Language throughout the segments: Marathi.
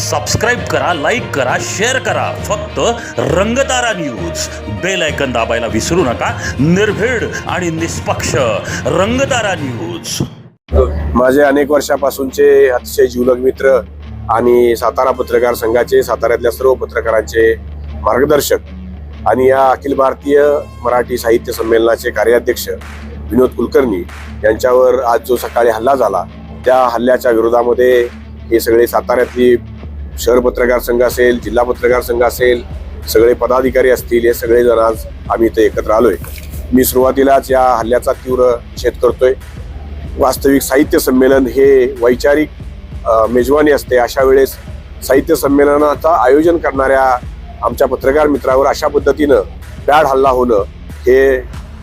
सबस्क्राईब करा लाईक करा शेअर करा. फक्त रंगतारा न्यूज बेल ऐकन दाबायला विसरू नका. निर्भीड आणि निष्पक्ष रंगतारा न्यूज माझे अनेक वर्षापासूनचे अतिशय जीवलग मित्र आणि सातारा पत्रकार संघाचे साताऱ्यातल्या सर्व पत्रकारांचे मार्गदर्शक आणि या अखिल भारतीय मराठी साहित्य संमेलनाचे कार्याध्यक्ष विनोद कुलकर्णी यांच्यावर आज जो सकाळी हल्ला झाला त्या हल्ल्याच्या विरोधामध्ये हे सगळे साताऱ्यातली शहर पत्रकार संघ असेल जिल्हा पत्रकार संघ असेल सगळे पदाधिकारी असतील हे सगळेजण आज आम्ही इथे एकत्र आलोय. मी सुरुवातीलाच या हल्ल्याचा तीव्र निषेध करतोय. वास्तविक साहित्य संमेलन हे वैचारिक मेजवानी असते. अशा वेळेस साहित्य संमेलनाचं आयोजन करणाऱ्या आमच्या पत्रकार मित्रावर अशा पद्धतीनं बॅड हल्ला होणं हे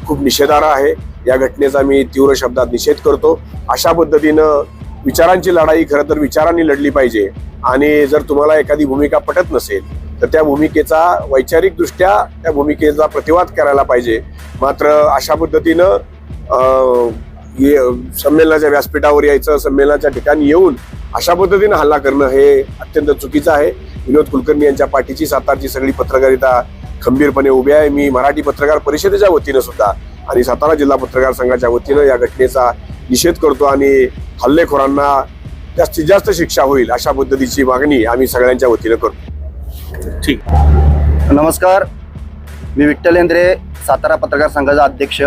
खूप निषेधार्ह आहे. या घटनेचा मी तीव्र शब्दात निषेध करतो. अशा पद्धतीनं विचारांची लढाई खरं तर विचारांनी लढली पाहिजे. आणि जर तुम्हाला एखादी भूमिका पटत नसेल तर त्या भूमिकेचा वैचारिकदृष्ट्या त्या भूमिकेचा प्रतिवाद करायला पाहिजे. मात्र अशा पद्धतीनं संमेलनाच्या व्यासपीठावर यायचं संमेलनाच्या ठिकाणी येऊन अशा पद्धतीनं हल्ला करणं हे अत्यंत चुकीचं आहे. विनोद कुलकर्णी यांच्या पाठीची सातारची सगळी पत्रकारिता खंबीरपणे उभी आहे. मी मराठी पत्रकार परिषदेच्या वतीनं सुद्धा आणि सातारा जिल्हा पत्रकार संघाच्या वतीनं या घटनेचा निषेध करतो आणि हल्लेखोरांना जास्तीत जास्त शिक्षा होईल अशा पद्धतीची मागणी आम्ही सगळ्यांच्या वतीनं करतो. नमस्कार. मी विठ्ठल इंद्रे सातारा पत्रकार संघाचा अध्यक्ष.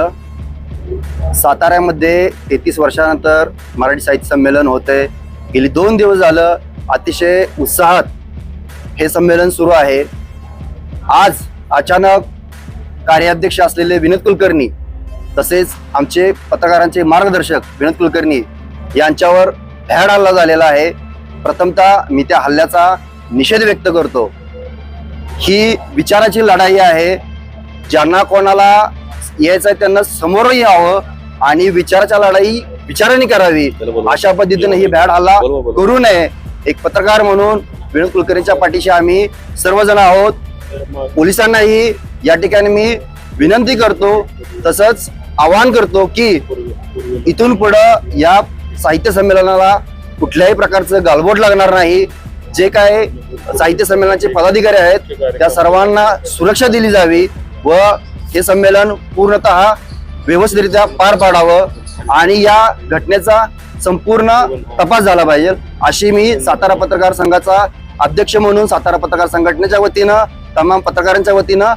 साताऱ्यामध्ये तेहतीस वर्षानंतर मराठी साहित्य संमेलन होते. गेली दोन दिवस झालं अतिशय उत्साहात हे संमेलन सुरू आहे. आज अचानक कार्याध्यक्ष असलेले विनोद कुलकर्णी तसेच आमचे पत्रकारांचे मार्गदर्शक विनोद कुलकर्णी यांच्यावर भ्याड हल्ला झालेला आहे. प्रथमतः मी त्या हल्ल्याचा निषेध व्यक्त करतो. ही विचाराची लढाई आहे. ज्यांना कोणाला यायचं आहे त्यांना समोर यावं आणि विचाराच्या लढाई विचाराने करावी. अशा पद्धतीने ही भॅड हल्ला करू नये. एक पत्रकार म्हणून विनोद कुलकर्णीच्या पाठीशी आम्ही सर्वजण आहोत. पोलिसांनाही या ठिकाणी मी विनंती करतो. तसंच आवाहन करतो की इथून पुढं या साहित्य संमेलनाला कुठल्याही प्रकारचं गालबोट लागणार नाही. जे काय साहित्य संमेलनाचे पदाधिकारी आहेत त्या सर्वांना सुरक्षा दिली जावी व हे संमेलन पूर्णतः व्यवस्थितरित्या पार पाडावं आणि या घटनेचा संपूर्ण तपास झाला पाहिजे. अशी मी सातारा पत्रकार संघाचा अध्यक्ष म्हणून सातारा पत्रकार संघटनेच्या वतीनं तमाम पत्रकारांच्या वतीनं